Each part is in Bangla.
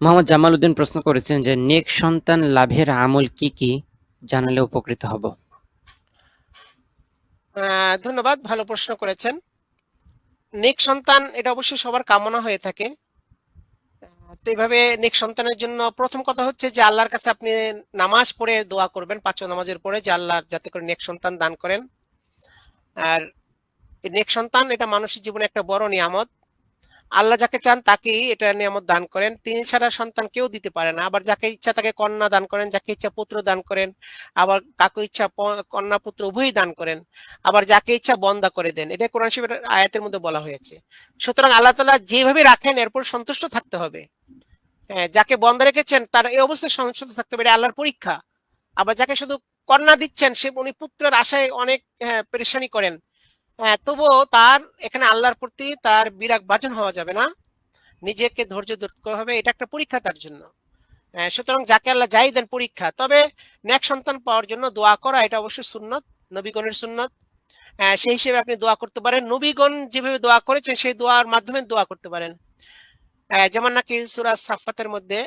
মোহাম্মদ জামাল উদ্দিন প্রশ্ন করেছেন যে, নেক সন্তান লাভের আমল কি কি? জানালে উপকৃত হব। ধন্যবাদ, ভালো প্রশ্ন করেছেন। নেক সন্তান, এটা অবশ্যই সবার কামনা হয়ে থাকে। তো এইভাবে নেক সন্তানের জন্য প্রথম কথা হচ্ছে যে, আল্লাহর কাছে আপনি নামাজ পড়ে দোয়া করবেন, পাঁচ নামাজের পরে যে আল্লাহ যাতে করে নেক সন্তান দান করেন। আর নেক সন্তান, এটা মানুষের জীবনে একটা বড় নিয়ামত। আল্লাহ যাকে চান তাকেই এটা নিয়ামত দান করেন। তিনি ছাড়া সন্তান কেউ দিতে পারে না। আবার যাকে ইচ্ছা তাকে কন্যা দান করেন যাকে ইচ্ছা পুত্র দান করেন আবার কাকে ইচ্ছা কন্যা পুত্র উভয়ই দান করেন আবার যাকে ইচ্ছা বন্দা করে দেন। এটা কোরআন শরীফের আয়াতের মধ্যে বলা হয়েছে। সুতরাং আল্লাহ তাআলা যেভাবে রাখেন এরপর সন্তুষ্ট থাকতে হবে। হ্যাঁ, যাকে বন্ধ রেখেছেন তার এই অবস্থায় সন্তুষ্ট থাকতে এটা আল্লাহর পরীক্ষা। আবার যাকে শুধু কন্যা দিচ্ছেন সে উনি পুত্রের আশায় অনেক হ্যাঁ, পেরেশানি করেন। হ্যাঁ, তবুও তার এখানে আল্লাহর প্রতি তার বিরাগ বাজন হওয়া যাবে না। নিজেকে ধৈর্য ধরতে হবে এটা একটা পরীক্ষা তার জন্য। আহ, সুতরাং যাকে আল্লাহ যাই দেন পরীক্ষা তবে নেক সন্তান পাওয়ার জন্য দোয়া করা এটা অবশ্যই সুন্নত নবীগণের সুন্নত। আহ, সেই হিসেবে আপনি দোয়া করতে পারেন। নবীগণ যেভাবে দোয়া করেছেন সেই দোয়ার মাধ্যমে দোয়া করতে পারেন। আহ, যেমন নাকি সূরা সাফফাতের মধ্যে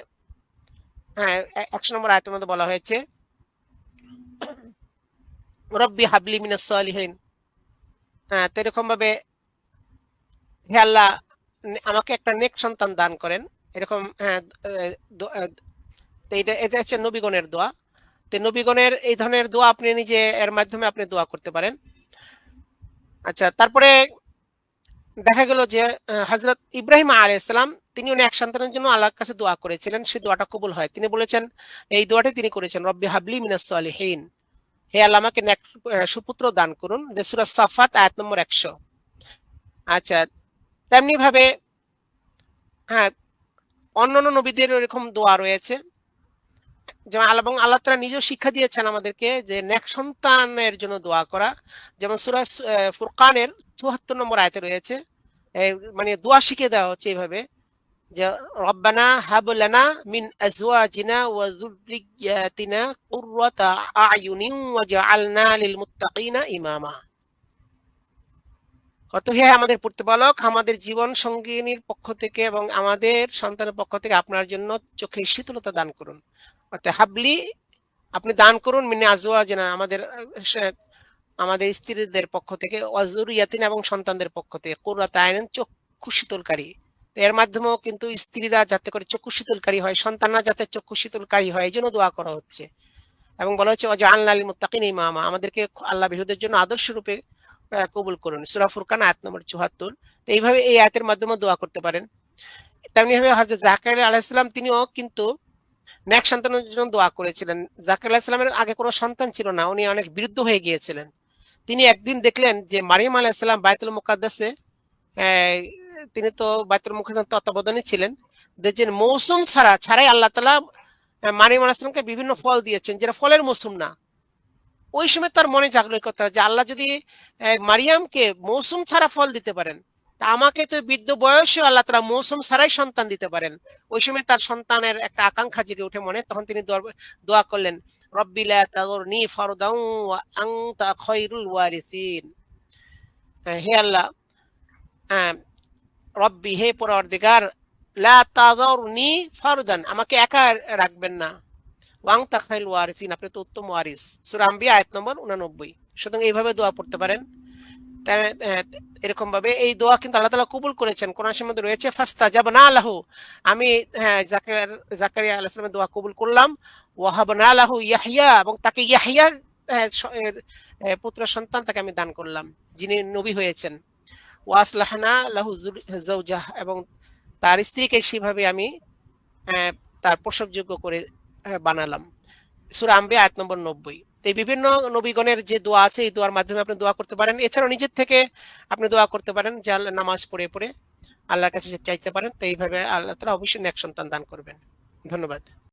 হ্যাঁ একশো নম্বর আয়াতের মধ্যে বলা হয়েছে রব্বি হাবলি মিনাস সালিহিন। হ্যাঁ তো এরকম ভাবে হে আল্লাহ আমাকে একটা নেক সন্তান দান করেন। এরকম হ্যাঁ এটা এটা হচ্ছে নবীগণের দোয়া। তো নবীগণের এই ধরনের দোয়া আপনি নিজে, এর মাধ্যমে আপনি দোয়া করতে পারেন। আচ্ছা তারপরে দেখা গেল যে হজরত ইব্রাহিম আলাইসালাম তিনি উনি এক সন্তানের জন্য আল্লাহর কাছে দোয়া করেছিলেন। সেই দোয়াটা কবুল হয়। তিনি বলেছেন, এই দোয়াটি তিনি করেছেন, রব্বি হাবলি মিনাস সালিহিন। হে আল্লাহ, আমাকে সুপুত্র দান করুন। সূরা সাফাত, আয়াত নম্বর একশো। আচ্ছা তেমনি ভাবে হ্যাঁ অন্যান্য নবীদের এরকম দোয়া রয়েছে। যেমন এবং আল্লাহ তাআলা নিজেও শিক্ষা দিয়েছেন আমাদেরকে যে নেক সন্তানের জন্য দোয়া করা। যেমন সুরাজ ফুরকানের চুয়াত্তর নম্বর আয়াতে রয়েছে। মানে দোয়া শিখিয়ে দেওয়া হচ্ছে এইভাবে। যে রব্বানা হাব লানা মিন আজওয়াজিনা ওয়া যুররিয়াতিনা কুররাতা আয়ুনিন ওয়াজআলনা লিল মুত্তাকিনা ইমামা কত হে আমাদের প্রতিপালক, আমাদের জীবন সঙ্গিনীর পক্ষ থেকে এবং আমাদের সন্তানের পক্ষ থেকে আপনার জন্য চোখে শীতলতা দান করুন। অর্থাৎ হাবলি, আপনি দান করুন মিনে আজওয়াজিনা আমাদের আমাদের স্ত্রীদের পক্ষ থেকে ওয়াজুরিয়াতিন এবং সন্তানদের পক্ষ থেকে কুররাতা আয়ুনিন চক্ষু শীতলকারী। তো এর মাধ্যমেও কিন্তু স্ত্রীরা যাতে করে চক্ষু শীতলকারী হয়, সন্তানরা যাতে চক্ষু শীতলকারী হয়, এই জন্য দোয়া করা হচ্ছে। এবং বলা হচ্ছে ওয়াজা আল্লাহ মুত্তাকিন ইমামা আমাদেরকে আল্লাহ বিরোধের জন্য আদর্শ রূপে কবুল করুন। সূরা ফুরকান, আয়াত নম্বর চুয়াত্তর। তো এইভাবে এই আয়াতের মাধ্যমে দোয়া করতে পারেন। তেমনি ভাবে হযরত জাকারিয়া আলাইহিস সালাম, তিনিও কিন্তু ন্যাক সন্তানের জন্য দোয়া করেছিলেন। জাকারিয়া আলাইহিস সালামের আগে কোনো সন্তান ছিল না, উনি অনেক বিরুদ্ধ হয়ে গিয়েছিলেন। তিনি একদিন দেখলেন যে মারিয়াম আলাইহিস বায়তুল মুকাদ্দাসে তিনি তো বাইতুল মুকাদ্দাস তত্ত্বাবধানে ছিলেন। দেখছেন মৌসুম ছাড়া ছাড়াই আল্লাহ মারিয়াম আলাইহিস সালামকে বিভিন্ন ফল দিয়েছেন যেটা ফলের মৌসুম না। ওই সময় তার মনে জাগলো কথা যে আল্লাহ যদি মারিয়ামকে মৌসুম ছাড়া ফল দিতে পারেন তা আমাকে তো বৃদ্ধ বয়সে আল্লাহ তারা মৌসুম ছাড়াই সন্তান দিতে পারেন। ওই সময় তার সন্তানের একটা আকাঙ্ক্ষা জেগে উঠে মনে তখন তিনি দোয়া- করলেন রব্বি লা তাযুরনি ফারদান ওয়া ওয়ারিসিন। হে আল্লাহ আহ, রব্বি হে পরওয়ারদিগার লা তাযুরনি ফারদান। আমাকে একা রাখবেন না। ওয়াং তাখাইল ওয়ারিসিন আপনি তো উত্তম ওয়ারিস। সূরা আম্বিয়া আয়াত নম্বর 89 সুতরাং এইভাবে দোয়া পড়তে পারেন। এরকম ভাবে এই দোয়া কিন্তু আল্লাহ তালা কবুল করেছেন। কোরআনের মধ্যে রয়েছে ফাস্তাজাবনা লাহু। আমি হ্যাঁ জাকার জাকারিয়া আলাইহিস সালামের দোয়া কবুল করলাম। ওয়াহাবনা লাহু ইয়াহিয়া এবং তাকে আহ, পুত্র সন্তান তাকে আমি দান করলাম যিনি নবী হয়েছেন। ওয়াসলাহনা লাহু যাওজাহ এবং তার স্ত্রীকে সেভাবে আমি তার প্রসবযোগ্য করে বানালাম। সূরা আম্বে আয়াত নম্বর নব্বই। এই বিভিন্ন নবীগণের যে দোয়া আছে, এই দোয়ার মাধ্যমে আপনি দোয়া করতে পারেন। এছাড়াও নিজের থেকে আপনি দোয়া করতে পারেন যে নামাজ পড়ে পড়ে আল্লাহর কাছে চাইতে পারেন। তো এইভাবে আল্লাহ তাআলা অবশ্যই নেক সন্তান দান করবেন। ধন্যবাদ।